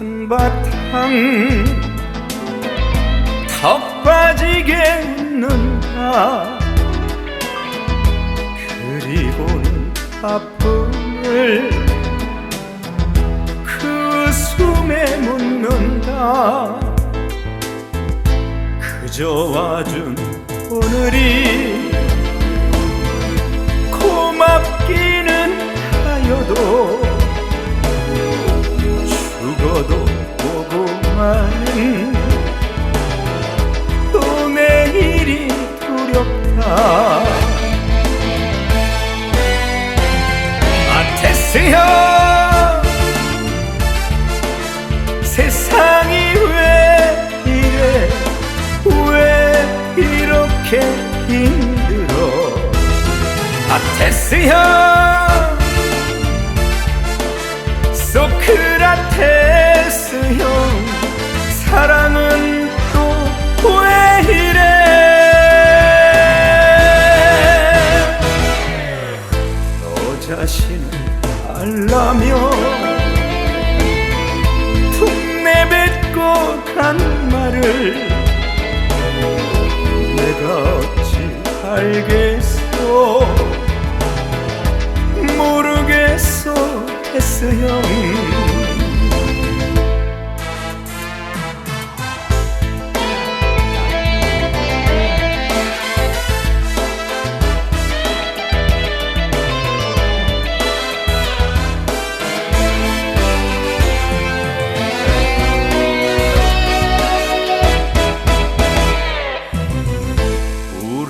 한바탕 턱 빠지게 웃는다 그리고는 아픔을 그 숨에 묻는다. 그저 와준 오늘이 아테스야 세상이 왜 이래? 왜 이렇게 힘들어? 아테스야 소크라테스 형 사랑은 알라며 툭 내뱉고 간 말을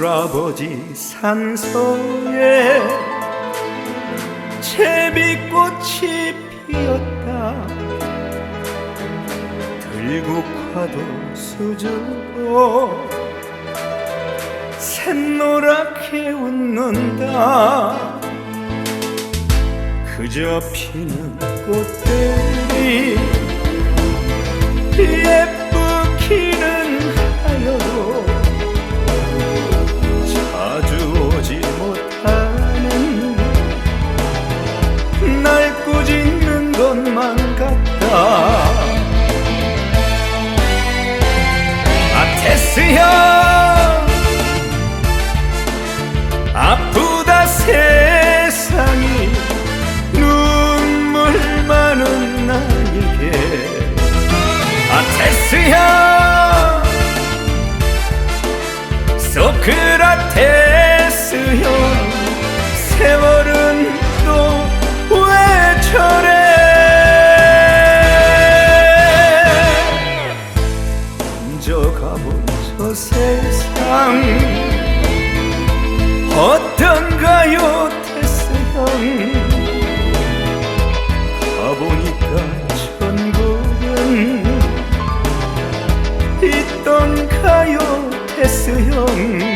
울아버지 산소에 제비꽃이 피었다. 들국화도 수줍어 샛노랗게 웃는다. 그저 피는 꽃들이 예쁘 소크라테스 형 세월은 또 왜 저래? 먼저 가본 저 세상 어떤가요 테스 형? 가보니까 천국은 있던가요 테스 형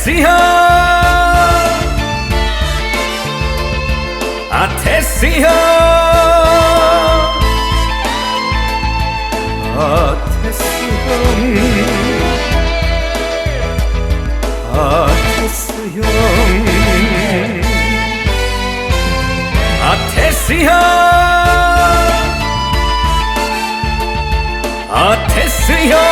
아테스 형 아테스 형 아테스 형 아테스 형 아테스 형 아테스 형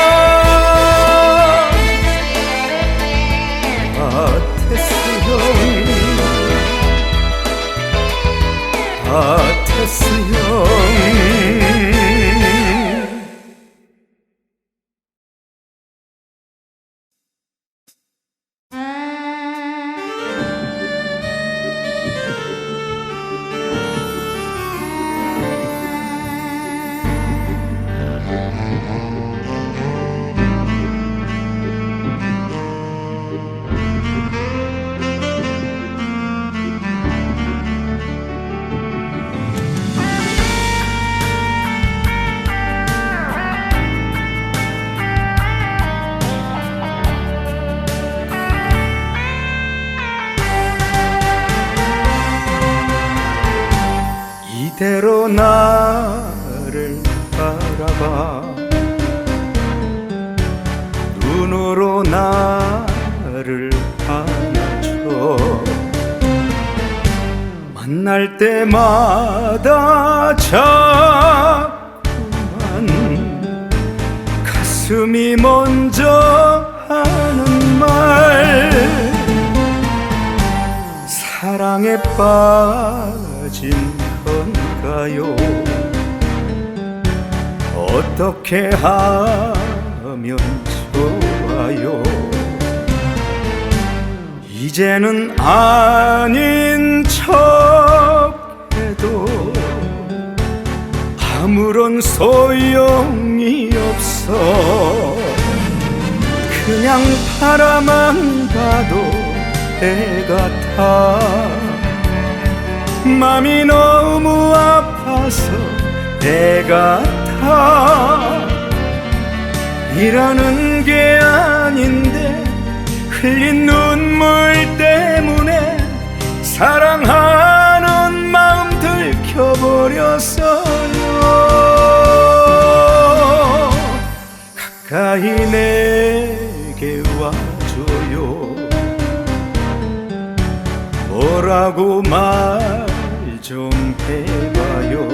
만날 때마다 자꾸만 가슴이 먼저 하는 말. 사랑에 빠진 건가요? 어떻게 하면 좋아요? 이제는 아닌 척 아무런 소용이 없어. 그냥 바라만 봐도 애 같아 맘이 너무 아파서 애 같아 이러는 게 아닌데 흘린 눈물 때문에 사랑하 뭐라고 말 좀 해봐요.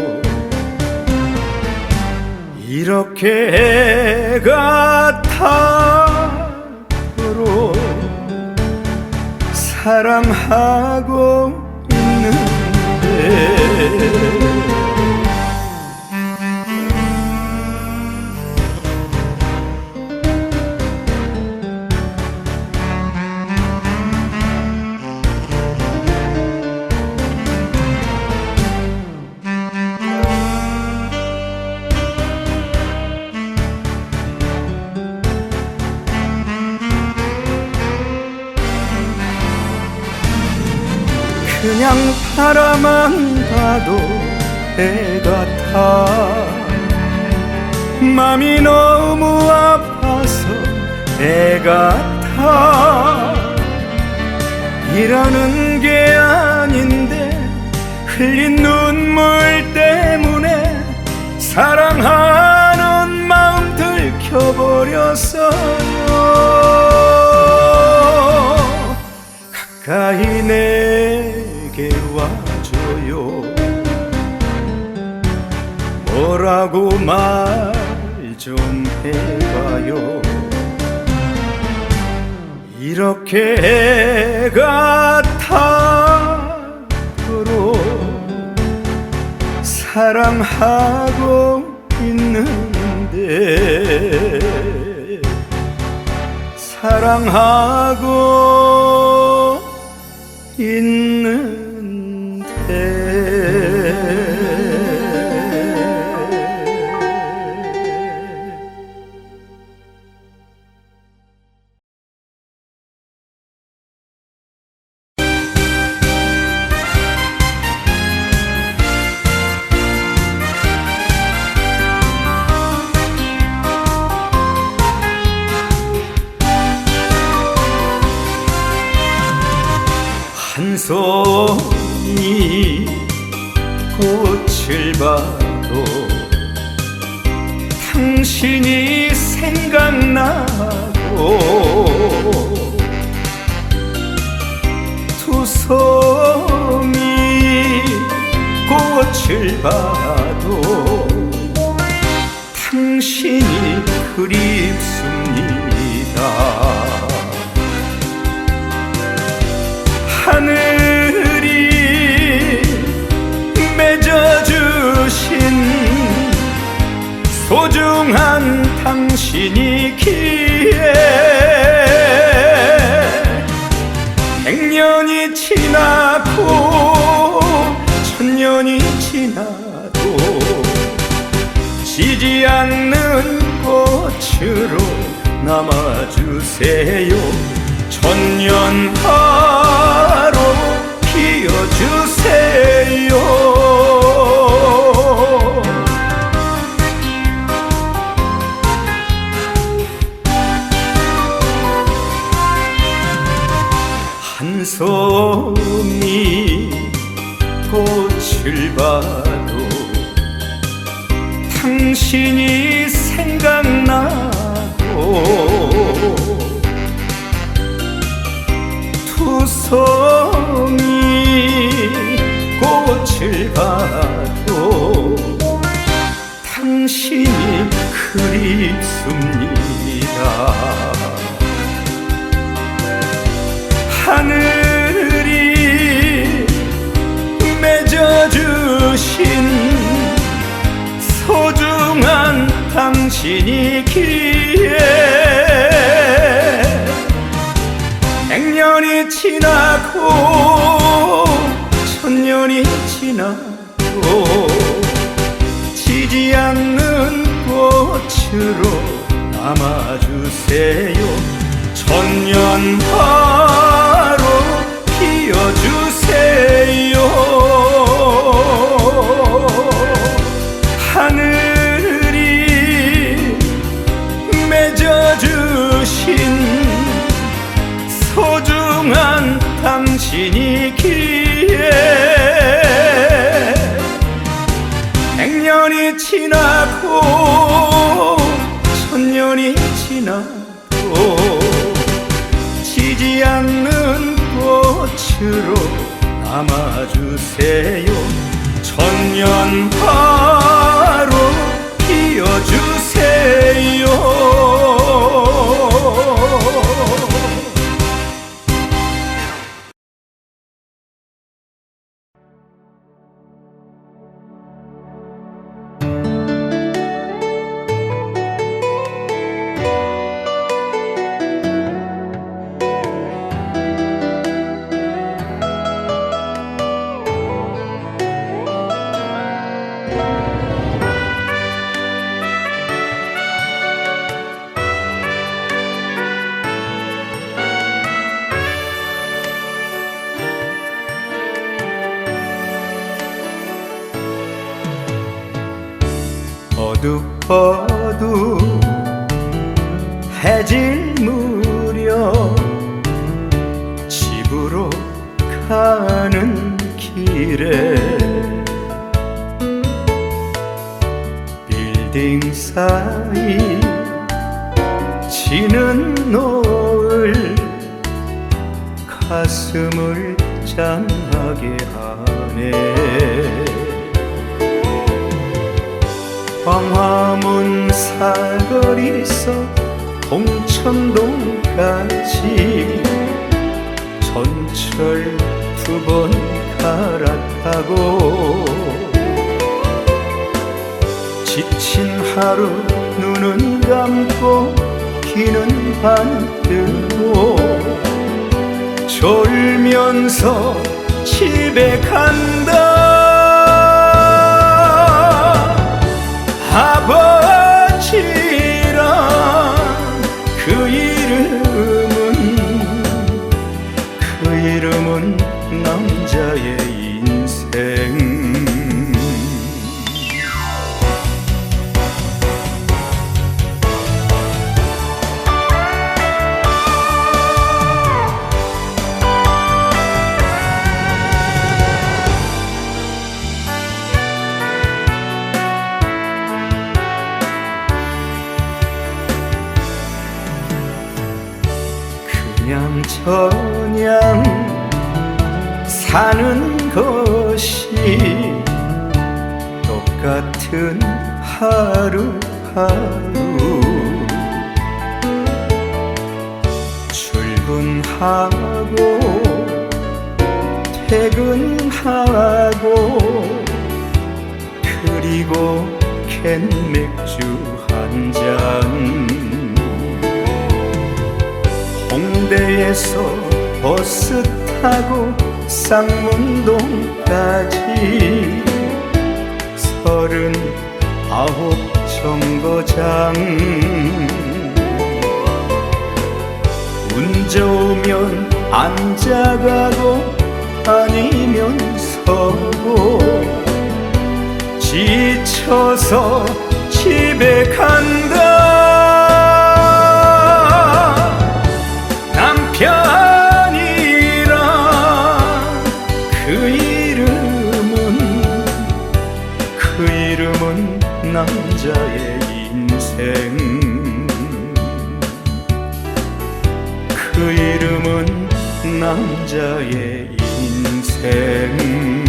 이렇게 같아로 사랑하고 그냥 바라만 봐도 애 같아 맘이 너무 아파서 애 같아 이러는 게 아닌데 흘린 눈물 때문에 사랑하는 마음 들켜버렸어요. 가까이 내게 와줘요. 뭐라고 말 좀 해봐요. 이렇게 같아로 사랑하고 있는데 사랑하고 있는 손이 꽃을 봐도 당신이 생각나고 두 손이 꽃을 봐도 당신이 그립습니다. 남아주세요. 천년하로 피어주세요. 한 손이 꽃을 봐도 당신이 생각나고 두 손이 꽃을 봐도 당신이 그립습니다. 하늘이 맺어주신 소중한 당신이기 지나고 천년이 지나도 지지 않는 꽃으로 남아주세요. 천년화 꽃으로 남아주세요. 천년화 어둑어둑 해질 무렵 집으로 가는 길에 빌딩 사이 지는 노을 가슴을 짠하게 하네 광화문 사거리서 동천동까지 전철 두 번 갈아타고 지친 하루 눈은 감고 귀는 반뜨고 졸면서 집에 간다 아 하루하루 출근하고 퇴근하고 그리고 캔 맥주 한 잔. 홍대에서 버스 타고 쌍문동까지. 서른 아홉 정거장. 운 좋으면 앉아가고 아니면 서고 지쳐서 집에 간다 그 이름은 남자의 인생